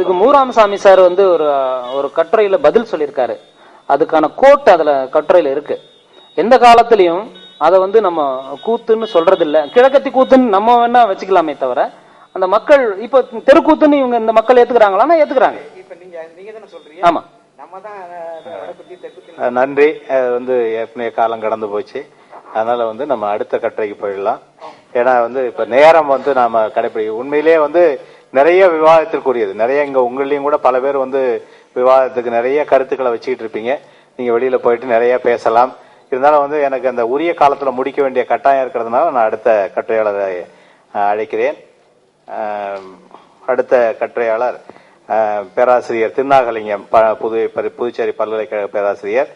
இதுக்கு மூராமசாமி சார் வந்து ஒரு ஒரு கட்டுரையில பதில் சொல்லியிருக்காரு. அதுக்கான கோட் அதுல கட்டுரையில இருக்கு. எந்த காலத்திலயும் அதை வந்து நம்ம கூத்துன்னு சொல்றது இல்ல கிழக்கத்தி கூத்துன்னு நம்ம வேணா வச்சுக்கலாமே தவிர அந்த மக்கள் இப்ப தெருக்கூத்துன்னு இவங்க இந்த மக்கள் ஏத்துக்கிறாங்களான்னா ஏத்துக்கிறாங்க. ஆமா. நன்றி. வந்து ஏற்கனவே காலம் கடந்து போச்சு. அதனால வந்து நம்ம அடுத்த கட்டுரைக்கு போயிடலாம். ஏன்னா வந்து இப்ப நேரம் வந்து நாம கடைபிடி உண்மையிலேயே வந்து நிறைய விவாதத்திற்குரியது நிறைய இங்க உங்களையும் கூட பல பேர் வந்து விவாதத்துக்கு நிறைய கருத்துக்களை வச்சுக்கிட்டு இருப்பீங்க. நீங்க வெளியில போயிட்டு நிறைய பேசலாம். இருந்தாலும் வந்து எனக்கு அந்த உரிய காலத்துல முடிக்க வேண்டிய கட்டாயம் இருக்கிறதுனால நான் அடுத்த கட்டுரையாளரை அழைக்கிறேன். அடுத்த கட்டுரையாளர் பேராசிரியர் திருநாகலிங்கம் ப- புது புதுச்சேரி பல்கலைக்கழக பேராசிரியர்.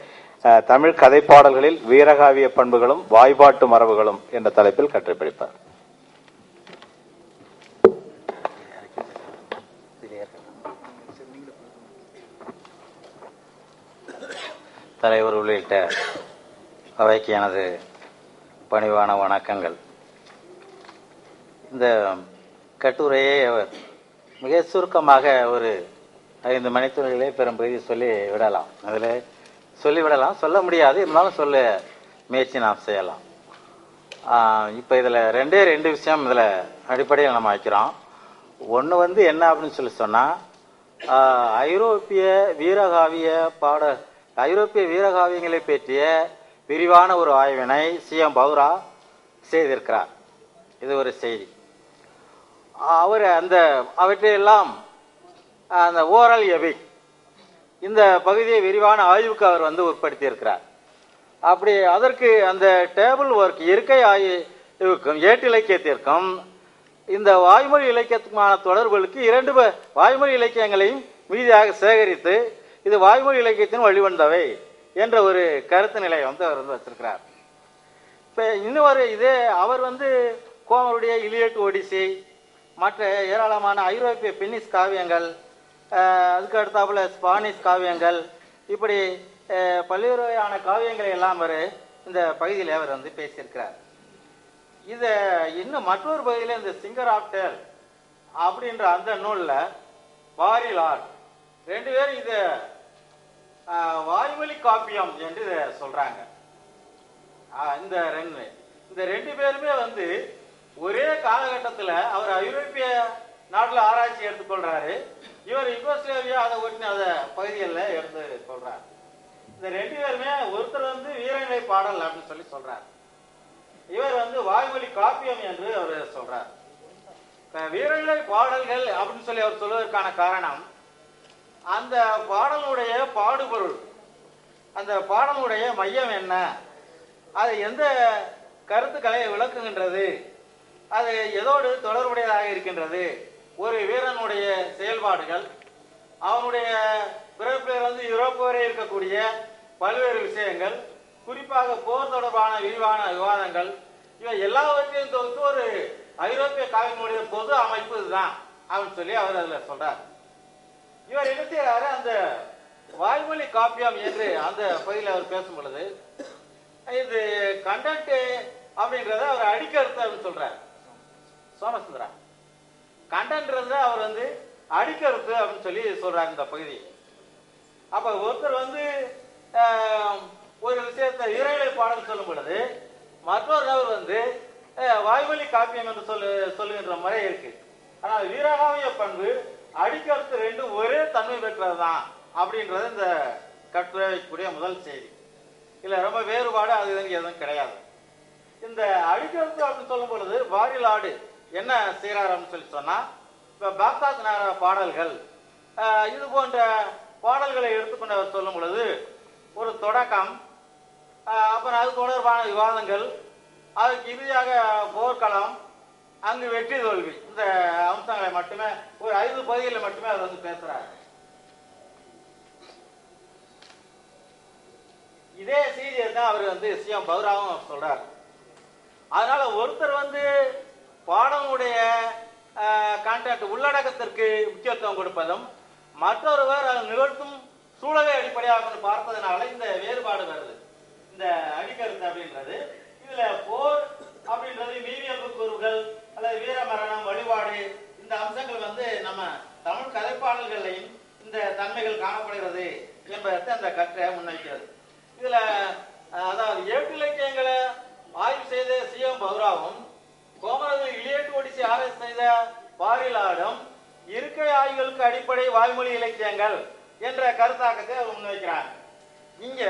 தமிழ் கதைப்பாடல்களில் வீரகாவிய பண்புகளும் வாய்பாட்டு மரபுகளும் என்ற தலைப்பில் கட்டுரை தலைவர் உள்ளிட்ட அவைக்கு எனது பணிவான வணக்கங்கள். இந்த கட்டுரையை அவர் மிக சுருக்கமாக ஒரு ஐந்து மணித்துறைகளே பெரும்பகுதி சொல்லி விடலாம். அதில் சொல்லி விடலாம். சொல்ல முடியாது. இருந்தாலும் சொல்ல முயற்சி நாம் செய்யலாம். இப்போ இதில் ரெண்டே ரெண்டு விஷயம் இதில் அடிப்படையில் நம்ம வைக்கிறோம். ஒன்று வந்து என்ன அப்படின்னு சொல்லி சொன்னால் ஐரோப்பிய வீரகாவிய பாட ஐரோப்பிய வீரகாவியங்களை பற்றிய விரிவான ஒரு ஆய்வினை சிஎம் பௌரா செய்திருக்கிறார். இது ஒரு செய்தி. அவர் அந்த அவற்றையெல்லாம் அந்த ஓரல் எபிக் இந்த பகுதியை விரிவான ஆய்வுக்கு அவர் வந்து உட்படுத்தியிருக்கிறார். அப்படி அதற்கு அந்த டேபிள் ஒர்க் இருக்கை ஆய்வுக்கும் ஏட்டு இலக்கியத்திற்கும் இந்த வாய்மொழி இலக்கியத்துக்குமான தொடர்புகளுக்கு இரண்டு வாய்மொழி இலக்கியங்களையும் மீதியாக சேகரித்து இது வாய்மொழி இலக்கியத்தின் வழிவந்தவை என்ற ஒரு கருத்து நிலையை வந்து அவர் வந்து வச்சிருக்கிறார். இப்போ இன்னும் ஒரு இது அவர் வந்து கோமருடைய இலியட் ஒடிசி மற்ற ஏராளமான ஐரோப்பிய பின்னிஷ் காவியங்கள் அதுக்கு அடுத்தாப்புல ஸ்பானிஷ் காவியங்கள் இப்படி பல்வேறு வகையான காவியங்களை எல்லாம் அவர் இந்த பகுதியில் அவர் வந்து பேசியிருக்கிறார். இதை இன்னும் மற்றொரு பகுதியில் இந்த சிங்கர் ஆப்டர் அப்படின்ற அந்த நூலில் வாரிலார் ரெண்டு பேரும் இதை வாய்மொழி காப்பியம் என்று சொல்கிறாங்க இந்த ரெண்டு இந்த ரெண்டு பேருமே வந்து ஒரே காலகட்டத்தில் அவர் ஐரோப்பிய நாட்டில் ஆராய்ச்சி எடுத்துக்கொள்றாரு இவர் யுகோஸ்லேவியா அதை ஒட்டின அதை பகுதிகளில் எடுத்து கொள்றார் இந்த ரெண்டு பேருமே ஒருத்தர் வந்து வீரநிலை பாடல் அப்படின்னு சொல்லி சொல்றார். இவர் வந்து வாய்மொழி காப்பியம் என்று அவர் சொல்றார். வீரநிலை பாடல்கள் அப்படின்னு சொல்லி அவர் சொல்வதற்கான காரணம் அந்த பாடலுடைய பாடுபொருள் அந்த பாடலுடைய மையம் என்ன? அது எந்த கருத்துக்களை விளக்குகின்றது? அது எதோடு தொடர்புடையதாக இருக்கின்றது? ஒரு வீரனுடைய செயல்பாடுகள் அவனுடைய பிறப்பிலிருந்து வந்து யூரோப் வரை இருக்கக்கூடிய பல்வேறு விஷயங்கள் குறிப்பாக போர் தொடர்பான விரிவான விவாதங்கள் இவை எல்லாவற்றையும் தொகுத்து ஒரு ஐரோப்பிய காவியனுடைய பொது அமைப்பு இதுதான் அப்படின்னு சொல்லி அவர் அதில் சொல்றார். இவர் என்ன செய்யறாரு அந்த வாய்மொழி காப்பியம் என்று அந்த பகுதியில் அவர் பேசும் பொழுது இது கண்டென்ட் அப்படின்றத அவர் அடிக்கருத்து அப்படின்னு சொல்றாரு. சோமசுந்தரா. கண்டன்றது அவர் வந்து அடிக்கருத்து அப்படின்னு சொல்லி சொல்றாரு இந்த பகுதி. அப்ப ஒருத்தர் வந்து ஒரு விஷயத்தை இறைநிலை பாடல் சொல்லும் பொழுது மற்றொரு நபர் வந்து வாய்மொழி காப்பியம் என்று சொல்லு சொல்லுகின்ற முறை இருக்கு. ஆனால் வீரகாவிய பண்பு அடிக்கடுத்து ரெண்டும் ஒரே தன்மை பெற்றதுதான் அப்படின்றது இந்த கட்டுரைக்குரிய முதல் செய்தி. இல்ல ரொம்ப வேறுபாடு அது இதுன்னு எதுவும் கிடையாது. இந்த அடிக்கருத்து அப்படின்னு சொல்லும் பொழுது வாரிலாடு என்ன செய்யறாரு அப்படின்னு சொல்லி சொன்னா இப்ப பாக்தாத் நகர பாடல்கள் இது போன்ற பாடல்களை எடுத்துக்கொண்டு அவர் சொல்லும் பொழுது ஒரு தொடக்கம் அப்புறம் அது தொடர்பான விவாதங்கள் அதுக்கு இறுதியாக போர்க்களம் அங்கு வெற்றி தோல்வி. இந்த அம்சங்களை மட்டுமே ஒரு ஐந்து பகுதிகளில் மட்டுமே அவர் வந்து பேசுறாரு. இதே செய்தியை தான் அவர் வந்து சிஎம் பௌராவும் சொல்றார். அதனால ஒருத்தர் வந்து பாடமுடைய கான்டாக்ட் உள்ளடக்கத்திற்கு முக்கியத்துவம் கொடுப்பதும் மற்றொருவர் அது நிகழ்த்தும் சூழலை அடிப்படையாக பார்த்ததுனால பார்ப்பதனால இந்த வேறுபாடு வருது. இந்த அடிக்கருத்து அப்படின்றது. இதுல போர் அப்படின்றது நீரியல் கூறுகள் அல்லது வீரமரணம் வழிபாடு இந்த அம்சங்கள் வந்து நம்ம தமிழ் கதைப்பாடல்களையும் இந்த தன்மைகள் காணப்படுகிறது என்பதை அந்த கற்றை முன்வைக்கிறது. இதுல அதாவது ஏட்டு இலக்கியங்களை ஆய்வு செய்த சிஎம் பௌராவும் கோமரத்தில் இளையட்டு ஒடிசி ஆராய்ச்சி செய்த பாரிலாடும் இருக்கை ஆய்வுகளுக்கு அடிப்படை வாய்மொழி இலக்கியங்கள் என்ற கருத்தாக்கத்தை அவர் முன்வைக்கிறார். இங்க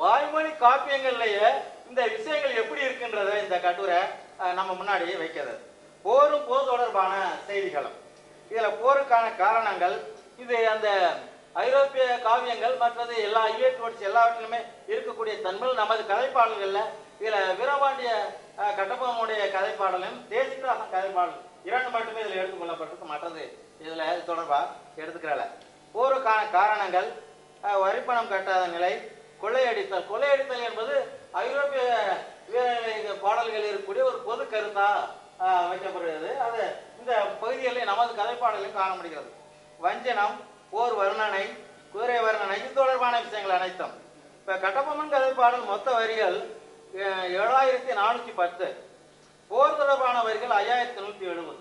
வாய்மொழி காப்பியங்கள்லயே இந்த விஷயங்கள் எப்படி இருக்கின்றத இந்த கட்டுரை நம்ம முன்னாடியே வைக்கிறது போரும் போர் தொடர்பான செய்திகளும். இதில் போருக்கான காரணங்கள் இது அந்த ஐரோப்பிய காவியங்கள் மற்றது எல்லா இயற்கை எல்லாவற்றிலுமே இருக்கக்கூடிய தன்மை நமது கதைப்பாடல்களில் இதில் வீரபாண்டிய கட்டபொம்மனுடைய கதைப்பாடலும் தேசிகராசன் கதைப்பாடல் இரண்டு மட்டுமே இதில் எடுத்துக்கொள்ளப்பட்டிருக்கு மற்றது இதில் இது தொடர்பா எடுத்துக்கிறல. போருக்கான காரணங்கள் வரிப்பணம் கட்டாத நிலை கொள்ளையடித்தல். கொள்ளையடித்தல் என்பது ஐரோப்பிய வீர பாடல்களில் இருக்கக்கூடிய ஒரு பொது கருத்தா வைக்கப்படுகிறது. அது இந்த பகுதிகளில் நமது கதைப்பாடலையும் காண முடிகிறது வஞ்சனம் போர் வர்ணனை குதிரை வர்ணனை இது தொடர்பான விஷயங்கள் அனைத்தும். இப்ப கட்டபொம்மன் கதைப்பாடல் மொத்த வரிகள் ஏழாயிரத்தி நானூத்தி பத்து. போர் தொடர்பான வரிகள் ஐயாயிரத்தி நூத்தி எழுபது.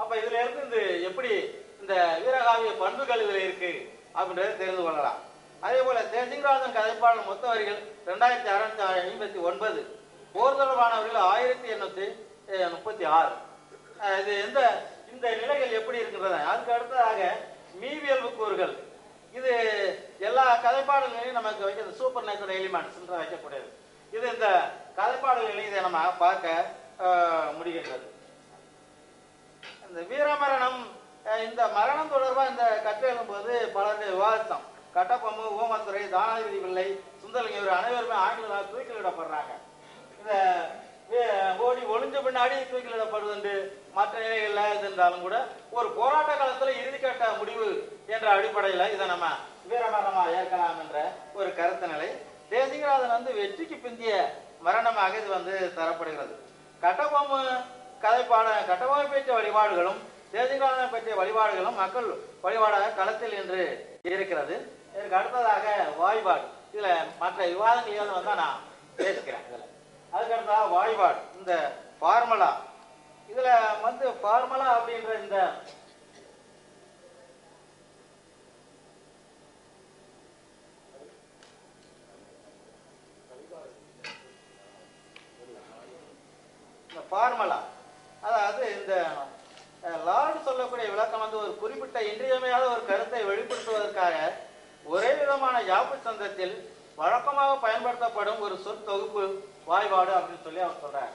அப்ப இதுல இருந்து இந்த எப்படி இந்த வீரகாவிய பண்புகள் இதுல இருக்கு அப்படின்றத தெரிந்து கொள்ளலாம். அதே போல தேசிங்கராஜன் கதைப்பாடல் மொத்த வரிகள் ரெண்டாயிரத்தி அறுநூத்தி ஐம்பத்தி ஒன்பது. போர் தொடர்பானவர்கள் ஆயிரத்தி எண்ணூத்தி முப்பத்தி ஆறு. இது எந்த இந்த நிலைகள் எப்படி இருக்கின்றன? அதுக்கு அடுத்ததாக மீவியல்பு கூறுகள். இது எல்லா கதைப்பாடல்களையும் நமக்கு வைக்கிறது சூப்பர் நேச்சுரல் எலிமெண்ட்ஸ் வைக்கக்கூடியது. இது இந்த கதைப்பாடல்களையும் இதை நம்ம பார்க்க முடிகின்றது. இந்த வீரமரணம் இந்த மரணம் தொடர்பாக இந்த கற்று எழும்போது பலருடைய விவாதித்தோம் கட்டப்பம்பு ஓமத்துறை தானாதிபதி பிள்ளை சுந்தரலிங்க இவர் அனைவருமே ஆங்கிலம் தூக்கிலிடப்படுறாங்க. ஓடி ஒளிஞ்ச பின்னாடி தூக்கிலிடப்படுவது மற்ற நிலைகள்ல இருந்தாலும் கூட ஒரு போராட்ட காலத்துல இறுதிக்கட்ட முடிவு என்ற அடிப்படையில இதை நம்ம வீரமரணமா ஏற்கலாம் என்ற ஒரு கருத்து நிலை. தேசிகராஜன் வந்து வெற்றிக்கு பிந்திய மரணமாக இது வந்து தரப்படுகிறது. கட்டபொம்மு கதைப்பாட கட்டபொம்மை பற்றிய வழிபாடுகளும் தேசிகராஜனை பற்றிய வழிபாடுகளும் மக்கள் வழிபாடாக களத்தில் என்று இருக்கிறது. இதற்கு அடுத்ததாக வாய்பாடு. இதுல மற்ற விவாதங்கள் வந்தா நான் பேசுகிறேன் இதுல அதுக்கடுத்தா அடுத்ததாக வாய்பாடு இந்த ஃபார்முலா இதுல வந்து ஃபார்முலா அப்படின்ற இந்த இந்த ஃபார்முலா அதாவது இந்த லார்டு சொல்லக்கூடிய விளக்கம் வந்து ஒரு குறிப்பிட்ட இன்றியமையாத ஒரு கருத்தை வெளிப்படுத்துவதற்காக ஒரே விதமான யாப்பு சந்தத்தில் வழக்கமாக பயன்படுத்தப்படும் ஒரு சொற்தொகுப்பு வாய்பாடு அப்படின்னு சொல்லி அவர் சொல்றார்.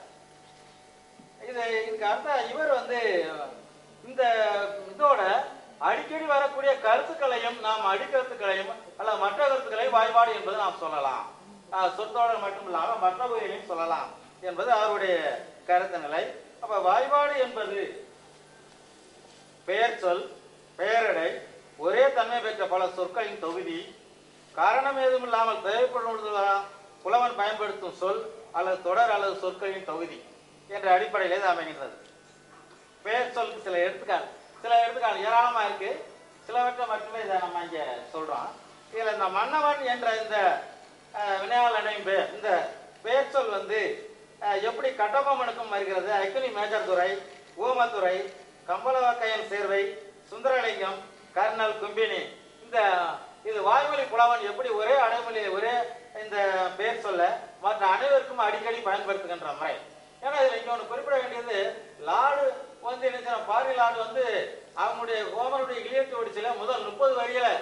இது இதுக்கு அடுத்த இவர் வந்து இந்த இதோட அடிக்கடி வரக்கூடிய கருத்துக்களையும் நாம் அடிக்கருத்துக்களையும் அல்லது மற்ற கருத்துக்களையும் வாய்பாடு என்பது நாம் சொல்லலாம். சொத்தோட மட்டும் இல்லாமல் மற்ற பகுதிகளையும் சொல்லலாம் என்பது அவருடைய கருத்து நிலை அப்ப வாய்பாடு என்பது பெயர் சொல் பெயரடை ஒரே தன்மை பெற்ற பல சொற்களின் தொகுதி காரணம் ஏதும் இல்லாமல் தேவைப்படும் புலவன் பயன்படுத்தும் சொல் அல்லது தொடர் அல்லது சொற்களின் தொகுதி என்ற அடிப்படையில் இது அமைகின்றது. பெயர் சொல்லுக்கு சில எடுத்துக்காட்டு சில எடுத்துக்காட்டு ஏராளமாக இருக்கு. சிலவற்றை மட்டுமே இதை நம்ம இங்கே சொல்கிறோம் இதில் இந்த மன்னவன் என்ற இந்த வினையால் அடையும் பெயர் இந்த பெயர் சொல் வந்து எப்படி கட்டபொம்மனுக்கும் வருகிறது? அக்கினி மேஜர் துறை ஊமத்துறை கம்பளவக்கையன் சேர்வை சுந்தரலிங்கம் கர்னல் கும்பினி இந்த இது வாய்மொழி புலவன் எப்படி ஒரே அணுமொழியை ஒரே இந்த பெயர் சொல்ல மற்ற அனைவருக்கும் அடிக்கடி பயன்படுத்துகின்ற முறை. ஏன்னா இதுல இங்க ஒண்ணு குறிப்பிட வேண்டியது லாடு வந்து என்ன செய்யணும், பாரி லாடு வந்து அவங்களுடைய கோமனுடைய இளையத்து ஒடிச்சில முதல் முப்பது வரிகளை